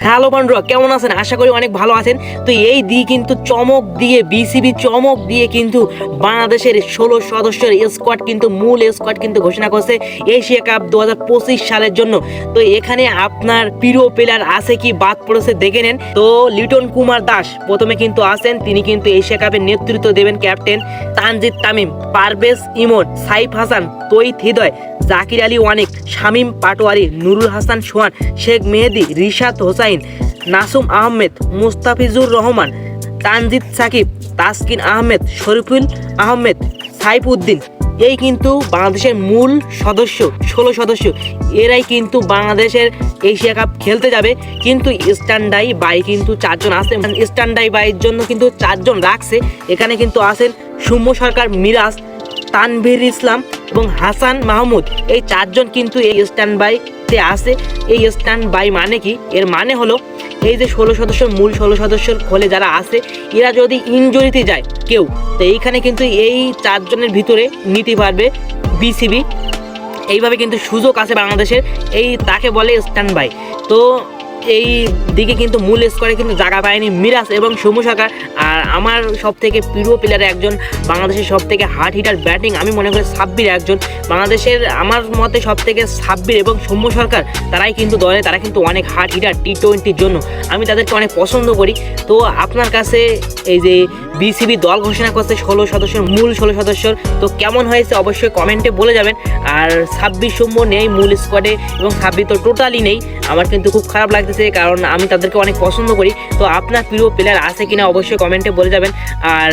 Hello বন্ধুরা কেমন আছেন? আশা করি অনেক ভালো আছেন। তো এই দিয়ে কিন্তু চমক দিয়ে বিসিবি চমক দিয়ে কিন্তু বাংলাদেশের ষোলো সদস্যের স্কোয়াড কিন্তু, মূল স্কোয়াড কিন্তু ঘোষণা করছে এশিয়া কাপ দুহাজার পঁচিশ সালের জন্য। তো এখানে আপনার প্রিয় প্লেয়ার আছে কি? বাদ পড়েছে, দেখে নেন। তো লিটন কুমার দাস, প্রথমে কিন্তু আসেন তিনি কিন্তু এশিয়া কাপের নেতৃত্ব দেবেন ক্যাপ্টেন তানজিদ তামিম, পারভেজ ইমন, সাইফ হাসান তৈত হৃদয়, জাকির আলী ওয়ানিক, শামীম পাটোয়ারি, নুরুল হাসান সোহান, শেখ মেহেদি, রিশাদ হোসাইন নাসুম আহমেদ, মুস্তাফিজুর রহমান, তানজিদ সাকিব, তাসকিন আহমেদ, শরীফুল আহমেদ সাইফউদ্দিন এই কিন্তু বাংলাদেশের মূল সদস্য, ষোলো সদস্য। এরাই কিন্তু বাংলাদেশের এশিয়া কাপ খেলতে যাবে। কিন্তু স্ট্যান্ডাই বাই কিন্তু চারজন আছে। স্ট্যান্ডাই বাইয়ের জন্য কিন্তু চারজন রাখছে। এখানে কিন্তু আছেন সৌম্য সরকার, মিরাজ, তানভীর ইসলাম এবং হাসান মাহমুদ। এই চারজন কিন্তু এই স্ট্যান্ড বাইতে আসে, এই স্ট্যান্ড বাই মানে কি? এর মানে হলো, এই যে ষোলো সদস্য মূল ষোলো সদস্যের হলে যারা আসে, এরা যদি ইঞ্জুরিতে যায় কেউ, তো এইখানে কিন্তু এই চারজনের ভিতরে নিতে পারবে বিসিবি এইভাবে কিন্তু সুযোগ আছে বাংলাদেশের, এই তাকে বলে স্ট্যান্ড বাই তো এই দিকে কিন্তু মূল স্কোয়ারে কিন্তু জায়গা পায়নি মিরাজ এবং সৌম্য সরকার। আর আমার সব থেকে প্রিয় প্লেয়ার একজন বাংলাদেশের সব থেকে হার্ড হিটার ব্যাটিং আমি মনে করি সাব্বির একজন। বাংলাদেশের আমার মতে সব থেকে সাব্বির এবং সৌম্য সরকার, তারাই কিন্তু দলে, তারা কিন্তু অনেক হার্ড হিটার টি টোয়েন্টির জন্য। আমি তাদেরকে অনেক পছন্দ করি। তো আপনার কাছে এই যে বিসিবি দল ঘোষণা করছে ষোলো সদস্যের, মূল ষোলো সদস্যর। তো কেমন হয়েছে অবশ্যই কমেন্টে বলে যাবেন। আর ছাব্বিশ সৌম্য নেই মূল স্কোয়াডে এবং ছাব্বিশ তো টোটালি নেই। আমার কিন্তু খুব খারাপ লাগতেছে কারণ আমি তাদেরকে অনেক পছন্দ করি। তো আপনার প্রিয় প্লেয়ার আছে কিনা অবশ্যই কমেন্টে বলে যাবেন। আর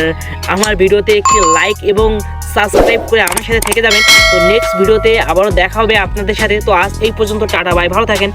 আমার ভিডিওতে একটি লাইক এবং সাবস্ক্রাইব করে আমার সাথে থেকে যাবেন। তো নেক্সট ভিডিওতে আবারও দেখা হবে আপনাদের সাথে। তো আজ এই পর্যন্ত, টাটা বাই ভালো থাকেন।